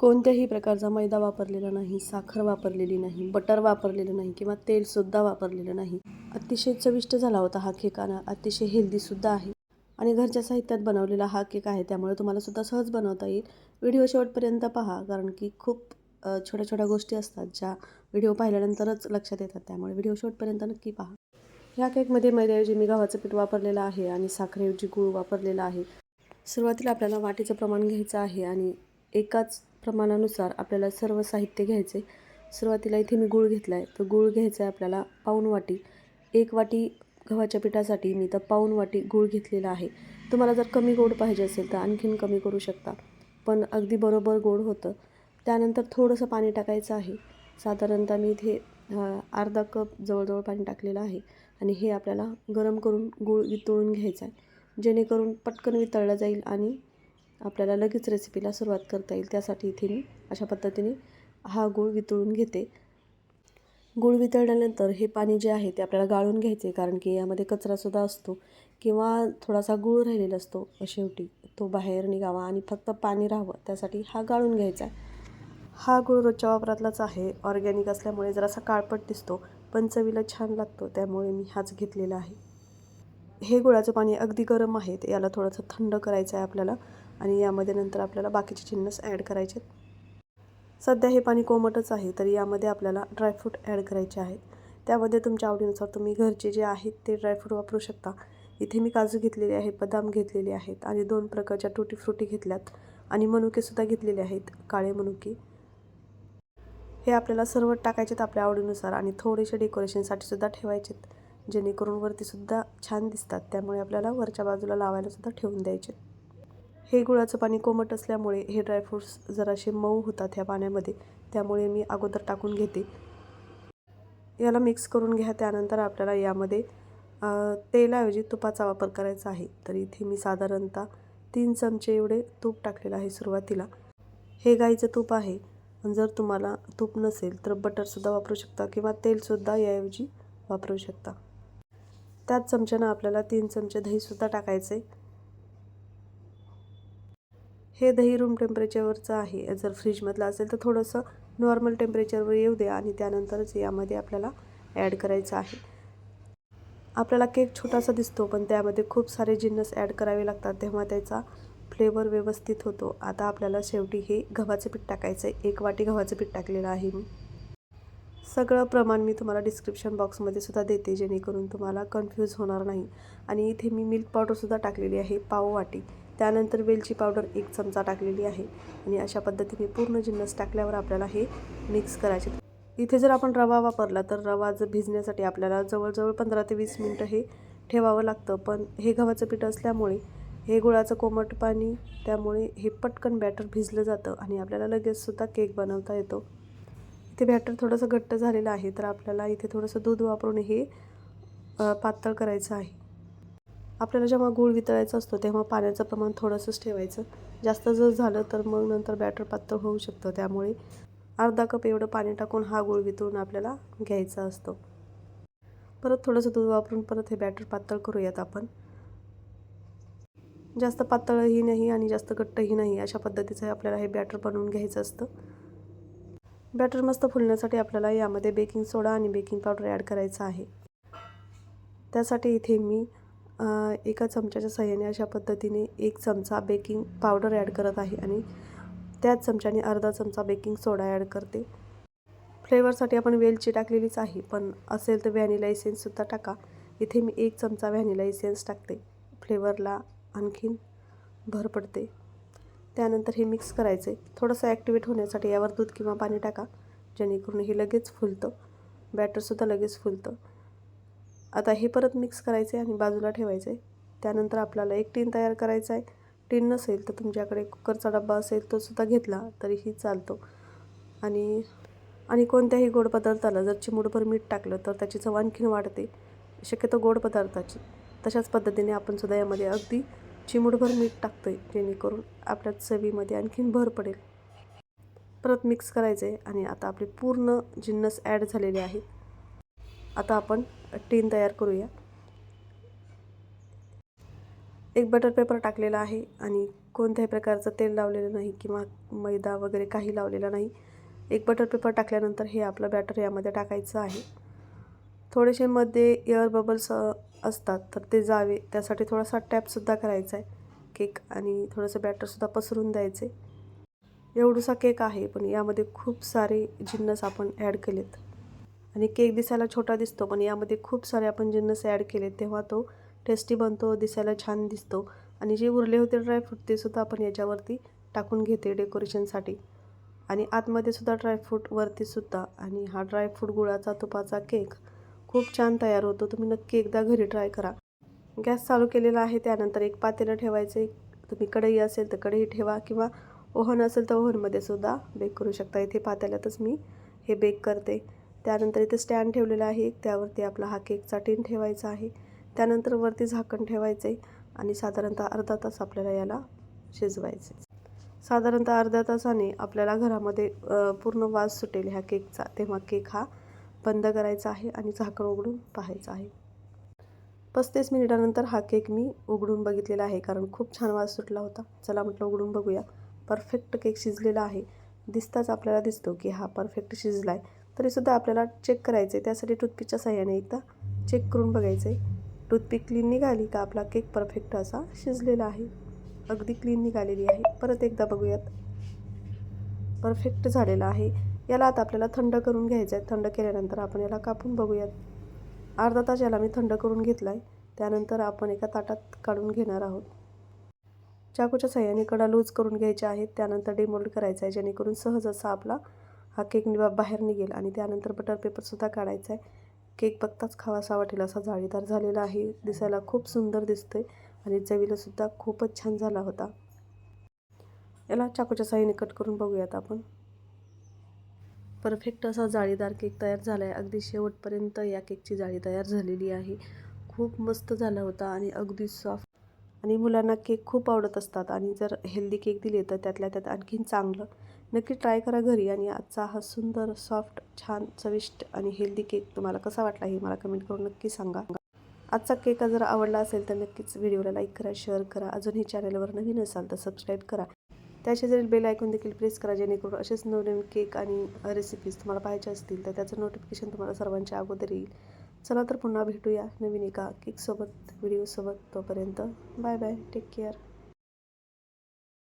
कोणत्याही प्रकारचा मैदा वापरलेला नाही साखर वापरलेली नाही बटर वापरलेलं नाही किंवा तेलसुद्धा वापरलेलं नाही. अतिशय चविष्ट झाला होता हा केक आणि अतिशय हेल्दीसुद्धा आहे. आणि घरच्या साहित्यात बनवलेला हा केक आहे त्यामुळे तुम्हाला सुद्धा सहज बनवता येईल. व्हिडिओ शेवटपर्यंत पहा कारण की खूप छोट्या छोट्या गोष्टी असतात ज्या व्हिडिओ पाहिल्यानंतरच लक्षात येतात. त्यामुळे व्हिडिओ शेवटपर्यंत नक्की पहा. ह्या केकमध्ये मैद्याऐवजी मी गव्हाचं पीठ वापरलेलं आहे आणि साखरेऐवजी गूळ वापरलेला आहे. सुरुवातीला आपल्याला वाटीचं प्रमाण घ्यायचं आहे आणि एकाच प्रमाणानुसार आपल्याला सर्व साहित्य घ्यायचे. सुरुवातीला इथे मी गूळ घेतला आहे तर गूळ घ्यायचा आहे आपल्याला पाऊण वाटी. एक वाटी गव्हाच्या पिठासाठी मी तर पाऊण वाटी गूळ घेतलेला आहे. तुम्हाला जर कमी गोड पाहिजे असेल तर आणखीन कमी करू शकता. पण अगदी बरोबर गोड होतं. त्यानंतर थोडंसं पाणी टाकायचं आहे. साधारणतः मी इथे अर्धा कप जवळजवळ पाणी टाकलेलं आहे. आणि हे आपल्याला गरम करून गूळ वितळून घ्यायचं आहे. जेणेकरून पटकन वितळला जाईल आणि आपल्याला लगेच रेसिपीला सुरुवात करता येईल. त्यासाठी इथे मी अशा पद्धतीने हा गूळ वितळून घेते. गूळ वितळल्यानंतर हे पाणी जे आहे ते आपल्याला गाळून घ्यायचे कारण की यामध्ये कचरासुद्धा असतो किंवा थोडासा गूळ राहिलेला असतो शेवटी तो बाहेर निघावा आणि फक्त पाणी राहावं त्यासाठी हा गाळून घ्यायचा हा गूळ रोजच्या वापरातलाच आहे. ऑर्गॅनिक असल्यामुळे जरासा काळपट दिसतो पण चवीला छान लागतो त्यामुळे मी हाच घेतलेला आहे. हे गुळाचं पाणी अगदी गरम आहे याला थोडंसं थंड करायचं आहे आपल्याला. आणि यामध्ये नंतर आपल्याला बाकीचे चिन्नस ॲड करायचे आहेत. सध्या हे पाणी कोमटच आहे तर यामध्ये आपल्याला ड्रायफ्रूट ॲड करायचे आहेत. त्यामध्ये तुमच्या आवडीनुसार तुम्ही घरचे जे आहेत ते ड्रायफ्रूट वापरू शकता. इथे मी काजू घेतलेले आहेत बदाम घेतलेले आहेत आणि दोन प्रकारच्या टुटी फ्रुटी घेतल्यात आणि मनुकेसुद्धा घेतलेले आहेत काळे मनुके. हे आपल्याला सर्व टाकायचेत आपल्या आवडीनुसार आणि थोडेसे डेकोरेशनसाठी सुद्धा ठेवायचेत जेणेकरून वरतीसुद्धा छान दिसतात. त्यामुळे आपल्याला वरच्या बाजूला लावायलासुद्धा ठेवून द्यायचे हे गुळाचं पाणी कोमट असल्यामुळे हे ड्रायफ्रूट्स जरासे मऊ होतात ह्या पाण्यामध्ये. त्यामुळे मी अगोदर टाकून घेते. याला मिक्स करून घ्या. त्यानंतर आपल्याला यामध्ये तेलाऐवजी तुपाचा वापर करायचा आहे. तर इथे मी साधारणतः तीन चमचे एवढे तूप टाकलेलं आहे सुरुवातीला. हे गाईचं तूप आहे. जर तुम्हाला तूप नसेल तर बटरसुद्धा वापरू शकता किंवा तेलसुद्धा याऐवजी वापरू शकता. त्याच चमच्यानं आपल्याला तीन चमचे दहीसुद्धा टाकायचे हे दही रूम टेम्परेचरवरचं आहे. जर फ्रीजमधलं असेल तर थोडंसं नॉर्मल टेम्परेचरवर येऊ द्या आणि त्यानंतरच यामध्ये आपल्याला ॲड करायचं आहे. आपल्याला केक छोटासा दिसतो पण त्यामध्ये खूप सारे जिन्नस ॲड करावे लागतात. तेव्हा त्याचा फ्लेवर व्यवस्थित होतो. आता आपल्याला शेवटी हे गव्हाचं पीठ टाकायचं आहे एक वाटी गव्हाचं पीठ टाकलेलं आहे मी. सगळं प्रमाण मी तुम्हाला डिस्क्रिप्शन बॉक्समध्ये सुद्धा देते जेणेकरून तुम्हाला कन्फ्यूज होणार नाही. आणि इथे मी मिल्क पावडरसुद्धा टाकलेली आहे पाव वाटी. त्यानंतर वेलची पावडर एक चमचा टाकलेली आहे. आणि अशा पद्धतीने पूर्ण जिन्नस टाकल्यावर आपल्याला हे मिक्स करायचे. इथे जर आपण रवा वापरला तर रवा जर भिजण्यासाठी आपल्याला जवळजवळ पंधरा ते वीस मिनटं हे ठेवावं लागतं. पण हे गव्हाचं पीठ असल्यामुळे हे गुळाचं कोमट पाणी त्यामुळे हे पटकन बॅटर भिजलं जातं आणि आपल्याला लगेचसुद्धा केक बनवता येतो. इथे बॅटर थोडंसं घट्ट झालेलं आहे तर आपल्याला इथे थोडंसं दूध वापरून हे पातळ करायचं आहे. आपल्याला जेव्हा गूळ वितळायचा असतो तेव्हा पाण्याचं प्रमाण थोडंसंच ठेवायचं. जास्त जर झालं तर मग नंतर बॅटर पातळ होऊ शकतं. त्यामुळे अर्धा कप एवढं पाणी टाकून हा गूळ वितळून आपल्याला घ्यायचा असतो. परत थोडंसं दूध वापरून परत हे बॅटर पातळ करूयात आपण. जास्त पातळही नाही आणि जास्त घट्टही नाही अशा पद्धतीचं आपल्याला हे बॅटर बनवून घ्यायचं असतं. बॅटर मस्त फुलण्यासाठी आपल्याला यामध्ये बेकिंग सोडा आणि बेकिंग पावडर ॲड करायचं आहे. त्यासाठी इथे मी एका चमच्याच्या सहाय्याने अशा पद्धतीने एक चमचा बेकिंग पावडर ॲड करत आहे आणि त्याच चमच्याने अर्धा चमचा बेकिंग सोडा ॲड करते. फ्लेवरसाठी आपण वेलची टाकलेलीच आहे पण असेल तर व्हॅनिला इसेन्ससुद्धा टाका. इथे मी एक चमचा व्हॅनिला इसेन्स टाकते. फ्लेवरला आणखीन भर पडते. त्यानंतर हे मिक्स करायचे. थोडंसं ॲक्टिवेट होण्यासाठी यावर दूध किंवा पाणी टाका जेणेकरून हे लगेच फुलतं. बॅटरसुद्धा लगेच फुलतं. आता हे परत मिक्स करायचं आहे आणि बाजूला ठेवायचं आहे त्यानंतर आपल्याला एक टीन तयार करायचा आहे टीन नसेल तर तुमच्याकडे कुकरचा डब्बा असेल तो सुद्धा घेतला तरीही चालतो. आणि आणि कोणत्याही गोड पदार्थाला जर चिमूडभर मीठ टाकलं तर त्याची चव आणखीन वाढते. शक्यतो गोड पदार्थाची. तशाच पद्धतीने आपण सुद्धा यामध्ये अगदी चिमूडभर मीठ टाकतो आहे जेणेकरून आपल्या चवीमध्ये आणखीन भर पडेल. परत मिक्स करायचं आहे आणि आता आपले पूर्ण जिन्नस ॲड झालेले आहेत. आता आपण टीन तयार करूया. एक बटर पेपर टाकलेला आहे आणि कोणत्याही प्रकारचं तेल लावलेलं नाही किंवा मैदा वगैरे काही लावलेला नाही. एक बटर पेपर टाकल्यानंतर हे आपलं बॅटर यामध्ये टाकायचं आहे. थोडेसे मध्ये एअर बबल्स असतात तर ते जावे. त्यासाठी थोडासा टॅपसुद्धा करायचा आहे केक आणि थोडंसं बॅटरसुद्धा पसरून द्यायचे. एवढूसा केक आहे पण यामध्ये खूप सारे जिन्नस आपण ॲड केलेत. आणि केक दिसायला छोटा दिसतो पण यामध्ये खूप सारे आपण जिन्नस ॲड केले तेव्हा तो टेस्टी बनतो दिसायला छान दिसतो. आणि जे उरले होते ड्रायफ्रूट ते सुद्धा आपण याच्यावरती टाकून घेते डेकोरेशनसाठी आणि आतमध्ये सुद्धा ड्रायफ्रूटवरती सुद्धा. आणि हा ड्रायफ्रूट गुळाचा तुपाचा केक खूप छान तयार होतो. तुम्ही नक्की एकदा घरी ट्राय करा. गॅस चालू केलेला आहे त्यानंतर एक पातेलं ठेवायचे. तुम्ही कढई असेल तर कढई ठेवा किंवा ओव्हन असेल तर ओव्हनमध्ये सुद्धा बेक करू शकता. इथे पातेल्यातच मी हे बेक करते. त्यानंतर इथे स्टँड ठेवलेला आहे. त्यावरती आपला हा केकचा टिन ठेवायचा आहे. त्यानंतर वरती झाकण ठेवायचं आहे आणि साधारणतः अर्धा तास आपल्याला याला शिजवायचे साधारणतः अर्ध्या तासाने आपल्याला घरामध्ये पूर्ण वास सुटेल ह्या केकचा. तेव्हा केक हा बंद करायचा आहे आणि झाकण उघडून पाहायचा आहे. पस्तीस मिनिटानंतर हा केक मी उघडून बघितलेला आहे कारण खूप छान वास सुटला होता. चला म्हटलं उघडून बघूया. परफेक्ट केक शिजलेला आहे. दिसताच आपल्याला दिसतो की हा परफेक्ट शिजला आहे तरीसुद्धा आपल्याला चेक करायचं आहे त्यासाठी टूथपिकच्या साह्याने एकदा चेक करून बघायचं आहे टूथपिक क्लीन निघाली का? आपला केक परफेक्ट असा शिजलेला आहे. अगदी क्लीन निघालेली आहे. परत एकदा बघूयात. परफेक्ट झालेला आहे. याला आता आपल्याला थंड करून घ्यायचं आहे थंड केल्यानंतर आपण याला कापून बघूयात. अर्धा तास याला मी थंड करून घेतला आहे त्यानंतर आपण एका ताटात काढून घेणार आहोत. चाकूच्या साह्याने कडा लूज करून घ्यायच्या आहेत. त्यानंतर डिमोल्ड करायचं आहे जेणेकरून सहज असा आपला हा केक निवा बाहेर निघेल आणि त्यानंतर बटर पेपरसुद्धा काढायचा आहे केक बघताच खावासा वाटेल असा जाळीदार झालेला आहे. दिसायला खूप सुंदर दिसतोय आणि चवीलासुद्धा खूपच छान झाला होता. याला चाकूच्या साह्याने कट करून बघूयात आपण. परफेक्ट असा जाळीदार केक तयार झाला आहे अगदी शेवटपर्यंत या केकची जाळी तयार झालेली आहे. खूप मस्त झाला होता आणि अगदी सॉफ्ट आणि मुलांना केक खूप आवडत असतात आणि जर हेल्दी केक दिले तर त्यातल्या त्यात आणखीन चांगलं. नक्की ट्राय करा घरी आणि आजचा हा सुंदर सॉफ्ट छान चविष्ट आणि हेल्दी केक तुम्हाला कसा वाटला हे मला कमेंट करून नक्की सांगा. आजचा केक जर आवडला असेल तर नक्कीच व्हिडिओला लाईक करा शेअर करा. अजूनही चॅनलवर नवीन असाल तर सबस्क्राईब करा. त्याच्या जरी बेल ऐकून देखील प्रेस करा जेणेकरून असेच नवनवीन केक आणि रेसिपीज तुम्हाला पाहायच्या असतील तर त्याचं नोटिफिकेशन तुम्हाला सर्वांच्या अगोदर येईल. चला तर पुन्हा भेटूया नवीन एका किकसोबत व्हिडिओसोबत तोपर्यंत. Bye bye take care